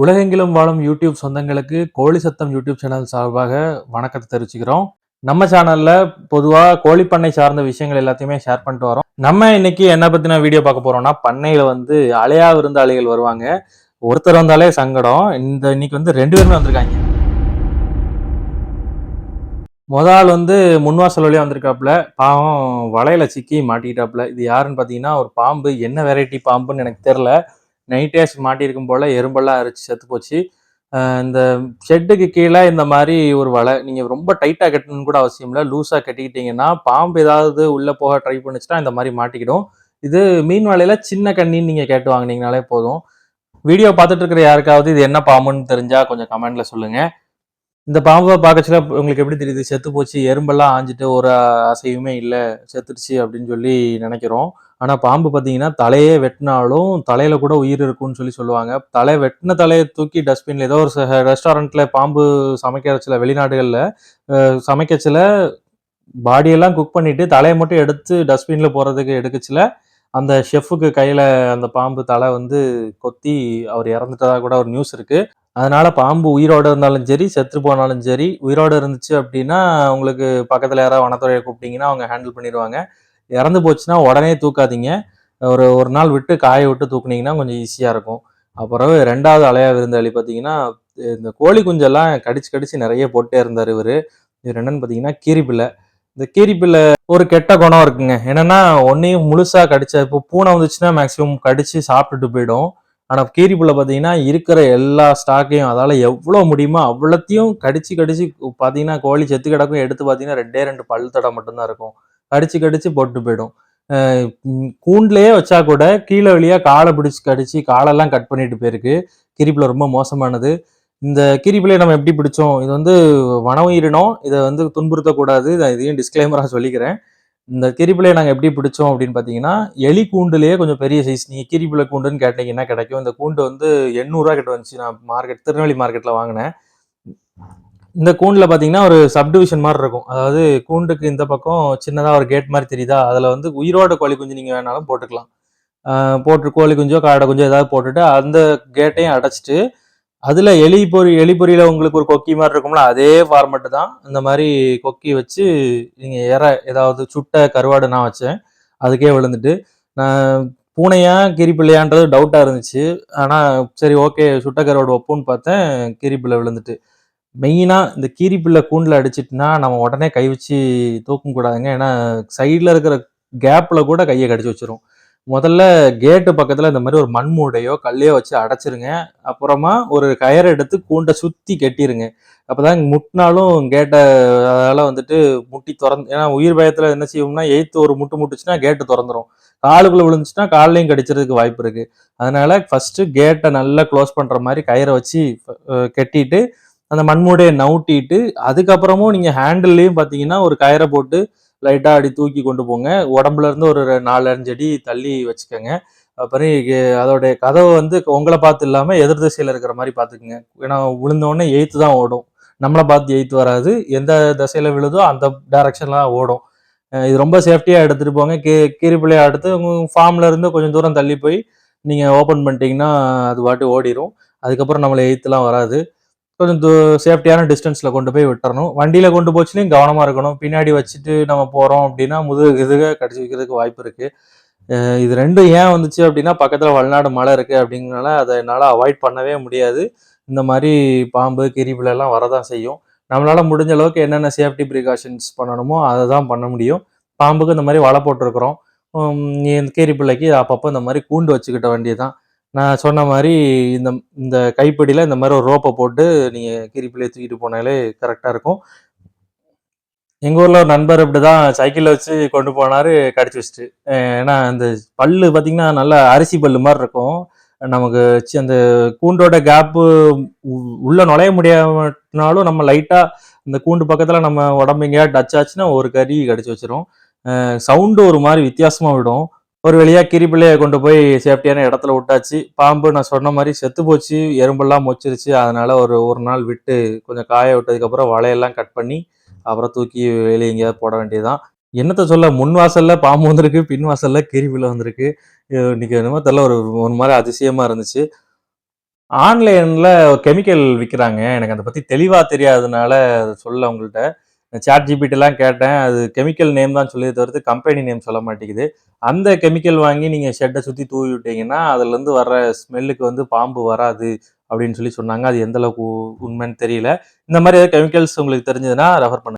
உலகெங்கிலும் வாழும் யூடியூப் சொந்தங்களுக்கு கோழி சத்தம் யூடியூப் சேனல் சார்பாக வணக்கத்தை தெரிவிச்சுக்கிறோம். நம்ம சேனல்ல பொதுவாக கோழி பண்ணை சார்ந்த விஷயங்கள் எல்லாத்தையுமே ஷேர் பண்ணிட்டு வரோம். நம்ம இன்னைக்கு என்ன பத்தின வீடியோ பார்க்க போறோம்னா பண்ணையில வந்து அலையா விருந்தாளிகள் வருவாங்க. ஒருத்தர் வந்தாலே சங்கடம். இந்த இன்னைக்கு வந்து ரெண்டு பேருமே வந்திருக்காங்க. முத ஆள் வந்து முன்வாசல் வழியாக வந்திருக்காப்புல. பாவம் வலையில சிக்கி மாட்டிக்கிட்டாப்புல. இது யாருன்னு பார்த்தீங்கன்னா ஒரு பாம்பு. என்ன வெரைட்டி பாம்புன்னு எனக்கு தெரில நைட்டேஸ் மாட்டியிருக்கும் போல் எறும்பெல்லாம் அரிச்சு செத்து போச்சு. இந்த ஷெட்டுக்கு கீழே இந்த மாதிரி ஒரு வலை நீங்கள் ரொம்ப டைட்டாக கட்டணும்னு கூட அவசியம் இல்லை. லூஸாக கட்டிக்கிட்டீங்கன்னா பாம்பு ஏதாவது உள்ளே போக ட்ரை பண்ணுச்சுன்னா இந்த மாதிரி மாட்டிக்கிடும். இது மீன் வலையில் சின்ன கண்ணின்னு நீங்கள் கேட்டு வாங்கினீங்கனாலே போதும். வீடியோ பார்த்துட்டு இருக்கிற யாருக்காவது இது என்ன பாம்புன்னு தெரிஞ்சால் கொஞ்சம் கமெண்டில் சொல்லுங்கள் இந்த பாம்பை பார்க்கச்சுல உங்களுக்கு எப்படி தெரியுது? செத்து போச்சு எறும்பெல்லாம் ஆஞ்சிட்டு ஒரு அசைவுமே இல்லை செத்துடுச்சு அப்படின்னு சொல்லி நினைக்கிறோம். ஆனால் பாம்பு பார்த்தீங்கன்னா தலையே வெட்டினாலும் தலையில் கூட உயிர் இருக்கும்னு சொல்லி சொல்லுவாங்க. தலை வெட்டின தலையை தூக்கி டஸ்ட்பினில் ஏதோ ஒரு ரெஸ்டாரண்ட்டில் பாம்பு சமைக்கிற சில வெளிநாடுகளில் சமைக்கச்சில பாடியெல்லாம் குக் பண்ணிவிட்டு தலையை மட்டும் எடுத்து டஸ்ட்பினில் போகிறதுக்கு எடுக்கச்சில அந்த ஷெஃபுக்கு கையில் அந்த பாம்பு தலை வந்து கொத்தி அவர் இறந்துட்டதாக கூட ஒரு நியூஸ் இருக்குது அதனால் பாம்பு உயிரோட இருந்தாலும் சரி செத்து போனாலும் சரி உயிரோடு இருந்துச்சு அப்படின்னா உங்களுக்கு பக்கத்தில் யாராவது வனத்துறையை கூப்பிட்டிங்கன்னா அவங்க ஹேண்டில் பண்ணிடுவாங்க. இறந்து போச்சுன்னா உடனே தூக்காதீங்க. ஒரு ஒரு நாள் விட்டு காய விட்டு தூக்குனீங்கன்னா கொஞ்சம் ஈஸியாக இருக்கும். அப்புறம் ரெண்டாவது அலையா விருந்தாளி பார்த்தீங்கன்னா இந்த கோழி குஞ்செல்லாம் கடிச்சு கடிச்சு நிறைய போட்டே இருந்தார் இவர். இவர் என்னன்னு பார்த்தீங்கன்னா கீரிப்பிள்ளை. இந்த கீரிப்பிள்ளை ஒரு கெட்ட குணம் இருக்குங்க. என்னென்னா ஒன்னையும் முழுசாக கடிச்ச இப்போ பூனை வந்துச்சுன்னா மேக்ஸிமம் கடிச்சு சாப்பிட்டுட்டு போயிடும். ஆனால் கீரிப்பிள்ளை பார்த்தீங்கன்னா இருக்கிற எல்லா ஸ்டாக்கையும் அதால் எவ்வளோ முடியுமோ அவ்வளோத்தையும் கடிச்சு கடிச்சு பார்த்தீங்கன்னா கோழி செத்து கிடக்கும் எடுத்து பார்த்தீங்கன்னா ரெண்டே ரெண்டு பல் தடை மட்டும்தான் இருக்கும். கடிச்சு கடிச்சு போட்டு போயிடும். அஹ் வச்சா கூட கீழே வழியாக காலை பிடிச்சி கடிச்சு காலெல்லாம் கட் பண்ணிட்டு போயிருக்கு. கிரிப்பில் ரொம்ப மோசமானது. இந்த கிரிப்பிலே நம்ம எப்படி பிடிச்சோம்? இது வந்து வன உயிரினம். இதை வந்து துன்புறுத்தக்கூடாது. இதை இதையும் டிஸ்க்ளைமராக சொல்லிக்கிறேன். இந்த கிரிப்பிலையை நாங்கள் எப்படி பிடிச்சோம் அப்படின்னு பார்த்தீங்கன்னா எலி கூண்டுலேயே கொஞ்சம் பெரிய சைஸ் நீங்கள் கிரிப்பிலை கூண்டுன்னு கேட்டீங்கன்னா கிடைக்கும். இந்த கூண்டு வந்து எண்ணூறுரூவா கிட்ட வந்துச்சு. நான் மார்க்கெட் திருநெல்வேலி மார்க்கெட்டில் வாங்கினேன். இந்த கூண்டில் பார்த்தீங்கன்னா ஒரு சப்டிவிஷன் மாதிரி இருக்கும். அதாவது கூண்டுக்கு இந்த பக்கம் சின்னதாக ஒரு கேட் மாதிரி தெரியுதா? அதில் வந்து உயிரோட கோழி குஞ்சு நீங்கள் வேணாலும் போட்டுக்கலாம். போட்டு கோழி குஞ்சோ காடை குஞ்சோ ஏதாவது போட்டுட்டு அந்த கேட்டையும் அடைச்சிட்டு அதில் எலி பொறி எலி பொரியில் உங்களுக்கு ஒரு கொக்கி மாதிரி இருக்கும்ல அதே ஃபார்மெட்டு தான். இந்த மாதிரி கொக்கி வச்சு நீங்கள் இற ஏதாவது சுட்ட கருவாடு நான் வச்சேன். அதுக்கே விழுந்துட்டு நான் பூனையா கிரிப்பிள்ளையான்றது டவுட்டாக இருந்துச்சு. ஆனால் சரி ஓகே சுட்ட கருவாடு வைப்போன்னு பார்த்தேன் கிரிப்பிள்ளை விழுந்துட்டு. மெயினாக இந்த கீரிப்பிள்ளை கூண்டில் அடிச்சிட்டுனா நம்ம உடனே கை வச்சு தூக்கும் கூடாதுங்க. ஏன்னா சைடில் இருக்கிற கேப்பில் கூட கையை கடிச்சு வச்சிரும். முதல்ல கேட்டு பக்கத்தில் இந்த மாதிரி ஒரு மண் மூடையோ கல்லையோ வச்சு அடைச்சிருங்க. அப்புறமா ஒரு கயரை எடுத்து கூண்டை சுற்றி கட்டிருங்க. அப்போதான் முட்டினாலும் கேட்டை அதால் வந்துட்டு முட்டி திறந்து ஏன்னா உயிர் பயத்தில் என்ன செய்வோம்னா எய்த்து ஒரு முட்டு முட்டுச்சுன்னா கேட்டு திறந்துரும். காலுக்குள்ளே விழுந்துச்சுன்னா காலையும் கடிச்சிறதுக்கு வாய்ப்பு இருக்குது அதனால் ஃபஸ்ட்டு கேட்டை நல்லா க்ளோஸ் பண்ணுற மாதிரி கயிறை வச்சு அஹ், கட்டிட்டு அந்த மண்மூடையை நவுட்டிட்டு அதுக்கப்புறமும் நீங்கள் ஹேண்டில்லையும் பார்த்தீங்கன்னா ஒரு கயிறை போட்டு லைட்டாக அடி தூக்கி கொண்டு போங்க. உடம்புல இருந்து ஒரு நாலஞ்சு நாலு அஞ்சு அடி தள்ளி வச்சுக்கோங்க. அப்புறம் அதோடைய கதவை வந்து உங்களை பார்த்து இல்லாமல் எதிர் திசையில் இருக்கிற மாதிரி பார்த்துக்குங்க. ஏன்னா விழுந்தோடனே எய்த்து தான் ஓடும். நம்மளை பார்த்து எய்த்து வராது. எந்த திசையில் விழுதோ அந்த டைரக்ஷன்ல ஓடும். இது ரொம்ப சேஃப்டியாக எடுத்துகிட்டு போங்க. கீ கீரிப்பிள்ளையை அடுத்து உங்கள் ஃபார்ம்ல இருந்து கொஞ்சம் தூரம் தள்ளி போய் நீங்கள் ஓப்பன் பண்ணிட்டீங்கன்னா அது பாட்டு ஓடிரும். அதுக்கப்புறம் நம்மளை எய்த்துலாம் வராது. கொஞ்சம் சேஃப்டியான டிஸ்டன்ஸில் கொண்டு போய் விட்டுறணும். வண்டியில் கொண்டு போச்சுலையும் கவனமாக இருக்கணும். பின்னாடி வச்சுட்டு நம்ம போகிறோம் அப்படின்னா முதுகு இதுக கடிச்சு வைக்கிறதுக்கு வாய்ப்பு இருக்குது இது ரெண்டும் ஏன் வந்துச்சு அப்படின்னா பக்கத்தில் வளநாடு மலை இருக்குது அப்படிங்கிறனால அதை என்னால் அவாய்ட் பண்ணவே முடியாது. இந்த மாதிரி பாம்பு கிரிபிலெல்லாம் வரதான் செய்யும். நம்மளால் முடிஞ்ச அளவுக்கு என்னென்ன சேஃப்டி ப்ரிகாஷன்ஸ் பண்ணணுமோ அதை தான் பண்ண முடியும். பாம்புக்கு இந்த மாதிரி வலை போட்டிருக்கிறோம். உம், இந்த அப்பப்போ இந்த மாதிரி கூண்டு வச்சுக்கிட்ட வேண்டியதுதான். நான் சொன்ன மாதிரி இந்த இந்த கைப்பிடியில் இந்த மாதிரி ஒரு ரோப்பை போட்டு நீங்கள் கீரிப்பிள்ளையை தூக்கிட்டு போனாலே கரெக்டாக இருக்கும். எங்கள் ஊரில் ஒரு நண்பர் இப்படி தான் சைக்கிளில் வச்சு கொண்டு போனார் கடிச்சு வச்சுட்டு. ஏன்னா அந்த பல்லு பார்த்தீங்கன்னா நல்லா அரிசி பல்லு மாதிரி இருக்கும். நமக்கு அந்த கூண்டோட கேப்பு உள்ளே நுழைய முடியாமனாலும் நம்ம லைட்டாக இந்த கூண்டு பக்கத்தில் நம்ம உடம்பு எங்கேயா டச் ஆச்சுன்னா ஒரு கறி கடிச்சு வச்சிரும். சவுண்டு ஒரு மாதிரி வித்தியாசமாக விடும். ஒரு வழியாக கிரிப்பிள்ளையை கொண்டு போய் சேஃப்டியான இடத்துல விட்டாச்சு. பாம்பு நான் சொன்ன மாதிரி செத்து போச்சு எறும்பெல்லாம் மொச்சிருச்சு. அதனால் ஒரு ஒரு நாள் விட்டு கொஞ்சம் காய விட்டதுக்கப்புறம் வலையெல்லாம் கட் பண்ணி அப்புறம் தூக்கி வெளியே எங்கேயாவது போட வேண்டியதுதான். என்னத்த சொல்ல முன் வாசல்ல பாம்பு வந்திருக்கு பின் வாசல்ல கிரிப்பிள்ளை வந்திருக்கு. இன்னைக்கு என்னமோ தெரியல ஒரு ஒரு மாதிரி அதிசயமா இருந்துச்சு. ஆன்லைன்ல கெமிக்கல் விற்கிறாங்க எனக்கு அதை பத்தி தெளிவா தெரியாததுனால சொல்ல உங்கள்கிட்ட சாட் ஜிபிட்டிலாம் கேட்டேன். அது கெமிக்கல் நேம் தான் சொல்லி தவிர்த்து கம்பெனி நேம் சொல்ல மாட்டேங்குது. அந்த கெமிக்கல் வாங்கி நீங்க ஷெட்டை சுற்றி தூவி விட்டீங்கன்னா, அதுலருந்து வர்ற ஸ்மெல்லுக்கு வந்து பாம்பு வராது அப்படின்னு சொல்லி சொன்னாங்க. அது எந்தளவுக்கு உண்மைன்னு தெரியல. இந்த மாதிரி ஏதாவது கெமிக்கல்ஸ் உங்களுக்கு தெரிஞ்சதுன்னா ரெஃபர் பண்ணுங்க.